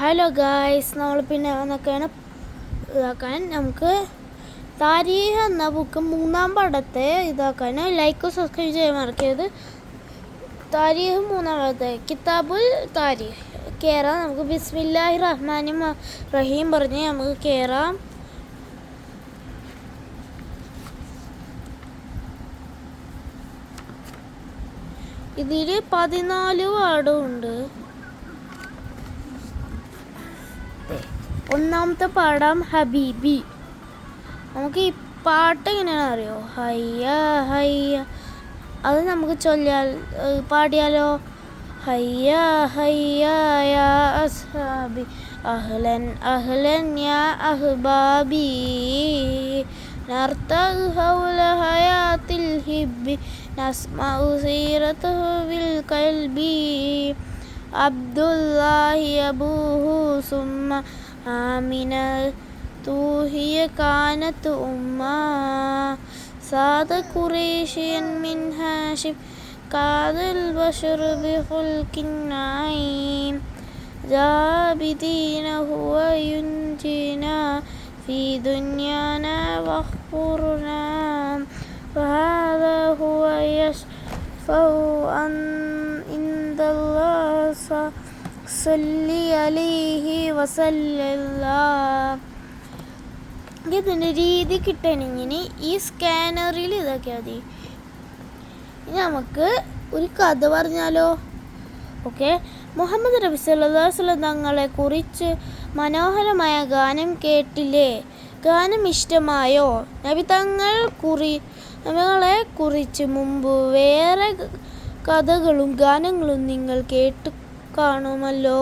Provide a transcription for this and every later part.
Hello guys നമ്മൾ പിന്നെ എന്നൊക്കെയാണ് ഇതാക്കാൻ. നമുക്ക് താരീഖ് എന്ന ബുക്ക് മൂന്നാം പടത്തെ ഇതാക്കാൻ. ലൈക്ക് സബ്സ്ക്രൈബ് ചെയ്യാൻ മറക്കരുത്. താരീഖ് മൂന്നാം പടത്തെ കിതാബുൽ താരീഖ്. കയറാം നമുക്ക് ബിസ്മില്ലാഹി റഹ്മാനി റഹീം പറഞ്ഞ് നമുക്ക് കയറാം ഇതിൽ പതിനാല് വാർഡും ഉണ്ട്. ഒന്നാമത്തെ പാടാം ഹബീബി നമുക്ക് ഈ പാട്ട് എങ്ങനെയാണെന്ന് അറിയോ ഹയ്യ ഹയ്യ അത് നമുക്ക് ചൊല്ലിയാൽ ഏഹ് പാടിയാലോ ഹയ്യ ഹയ്യ യാ അസ്ഹാബി അഹ്ലൻ അഹ്ലൻ യാ അഹ്ബാബി نرتغ حول حياة الهب نسمع سيرته بالقلب عبد الله أبوه ثم آمنة هي كانت أمة ساد قريشيا من هاشم كاد البشر بخلق النعيم جاء بدينه وينجينا في دنيانا واخبرنا وهذا هو يشفع عند الله ص- അലൈഹി ഇതിന്റെ രീതി കിട്ടണമെങ്കിൽ ഈ സ്കാനറിൽ ഇതാക്കിയാൽ മതി. ഇനി നമുക്ക് ഒരു കഥ പറഞ്ഞാലോ? ഓക്കെ. മുഹമ്മദ് നബി സല്ലാസ്ല തങ്ങളെ കുറിച്ച് മനോഹരമായ ഗാനം കേട്ടില്ലേ? ഗാനം ഇഷ്ടമായോ? നബി തങ്ങൾ കുറി നബികളെ കുറിച്ച് മുമ്പ് വേറെ കഥകളും ഗാനങ്ങളും നിങ്ങൾ കേട്ട് കാണുമല്ലോ.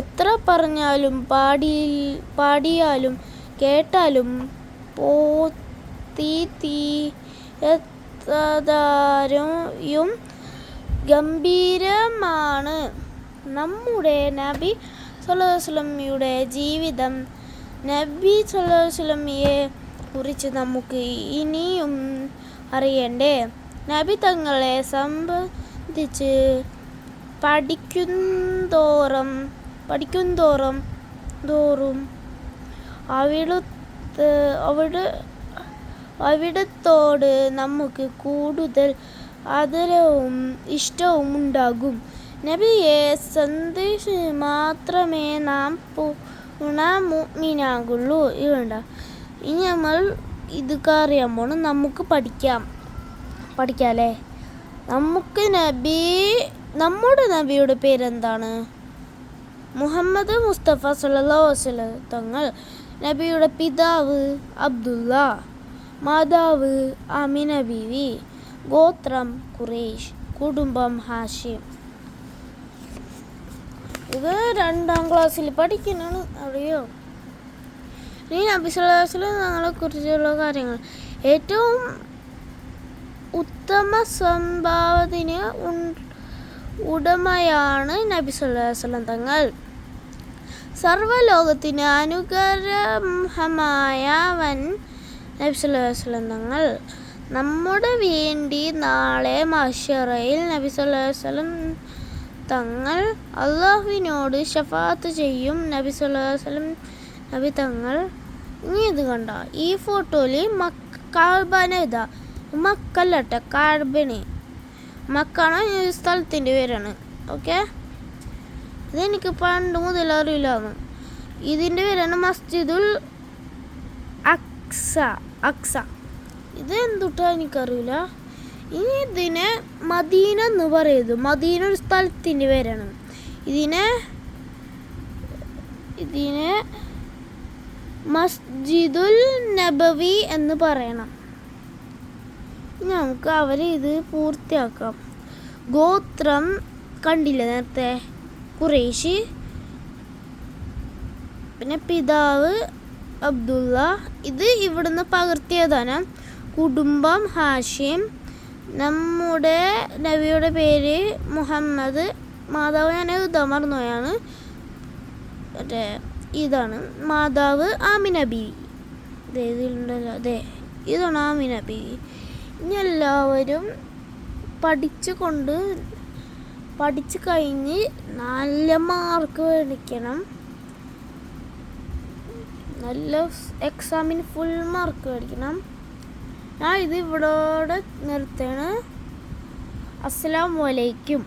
എത്ര പറഞ്ഞാലും പാടി പാടിയാലും കേട്ടാലും പോത്തി തീ എത്തതാരും ഗംഭീരമാണ്. നമ്മുടെ നബി സലഹുസ്ലമിയുടെ ജീവിതം നബി സലഹുസ്ലമിയെ കുറിച്ച് നമുക്ക് ഇനിയും അറിയണ്ടേ? നബി തങ്ങളെ സംബന്ധിച്ച് പഠിക്കുന്തോറും പഠിക്കുന്തോറും തോറും അവിടുത്തെ അവിടെ അവിടത്തോട് നമുക്ക് കൂടുതൽ ആദരവും ഇഷ്ടവും ഉണ്ടാകും. നബിയെ സന്ദേശ മാത്രമേ നാം ഗുണമുഗ്മിനാകുള്ളൂ ഇതുണ്ട ഇനി നമ്മൾ ഇത് അറിയാൻ പോണം നമുക്ക് പഠിക്കാം. പഠിക്കാം അല്ലേ? നമുക്ക് നബി നമ്മുടെ നബിയുടെ പേരെന്താണ്? മുഹമ്മദ് മുസ്തഫ അലൈഹി തങ്ങൾ നബിയുടെ പിതാവ് അബ്ദുല്ല മാതാവ് അമിന ബീവി ഗോത്രം കുറേഷ് കുടുംബം ഹാഷിം. ഇത് രണ്ടാം ക്ലാസ്സിൽ പഠിക്കുന്നതാണ്. അറിയോ? ഇനി നബിസ്വലാസിൽ ഞങ്ങളെ കുറിച്ചുള്ള കാര്യങ്ങൾ. ഏറ്റവും ഉത്തമ സംഭാവത്തിന് ഉടമയാണ് നബി വസല്ലം തങ്ങൾ. സർവലോകത്തിന് അനുഗ്രഹമായവൻ നബി അലൈഹി തങ്ങൾ. നമ്മുടെ വേണ്ടി നാളെ മഷറയിൽ നബി സല്ലല്ലാഹു തങ്ങൾ അള്ളാഹുവിനോട് ഷഫാത്ത് ചെയ്യും. നബി സുല്ലാസ്ലം നബി തങ്ങൾ ഇനി ഇത് കണ്ട? ഈ ഫോട്ടോയിൽ മക്ക ഇതാ. മക്കല്ലട്ടെ കാർബന് മക്കാണ് സ്ഥലത്തിന്റെ പേരാണ്? ഓക്കെ ഇതെനിക്ക് പണ്ട് മുതൽ അറിയില്ലാന്ന് ഇതിന്റെ പേരാണ് മസ്ജിദുൽ അക്സ അക്സ. ഇത് എന്തുട്ടാ എനിക്കറിയില്ല. ഇനി ഇതിനെ മദീന എന്ന് പറയുന്നത് മദീന ഒരു സ്ഥലത്തിന്റെ പേരാണ്. ഇതിനെ ഇതിനെ മസ്ജിദുൽ നബവി എന്ന് പറയണം. നമുക്ക് അവരെ ഇത് പൂർത്തിയാക്കാം. ഗോത്രം കണ്ടില്ല നേരത്തെ? കുറേശ് പിന്നെ പിതാവ് അബ്ദുള്ള. ഇത് ഇവിടുന്ന് പകർത്തിയതാണ്. കുടുംബം ഹാഷിം. നമ്മുടെ നബിയുടെ പേര് മുഹമ്മദ്. മാതാവ് ഞാൻ എഴുതാൻ മറ്റേ ഇതാണ്. മാതാവ് ആമിനബി അതെ ഇതിലുണ്ടല്ലോ. അതെ ഇതാണ് ആമിനബി ഇനി എല്ലാവരും പഠിച്ചുകൊണ്ട് പഠിച്ചു കഴിഞ്ഞ് നല്ല മാർക്ക് മേടിക്കണം. നല്ല എക്സാമിന് ഫുൾ മാർക്ക് മേടിക്കണം. ഞാൻ ഇത് ഇവിടോടെ നിർത്തണം അസ്സാം വലൈക്കും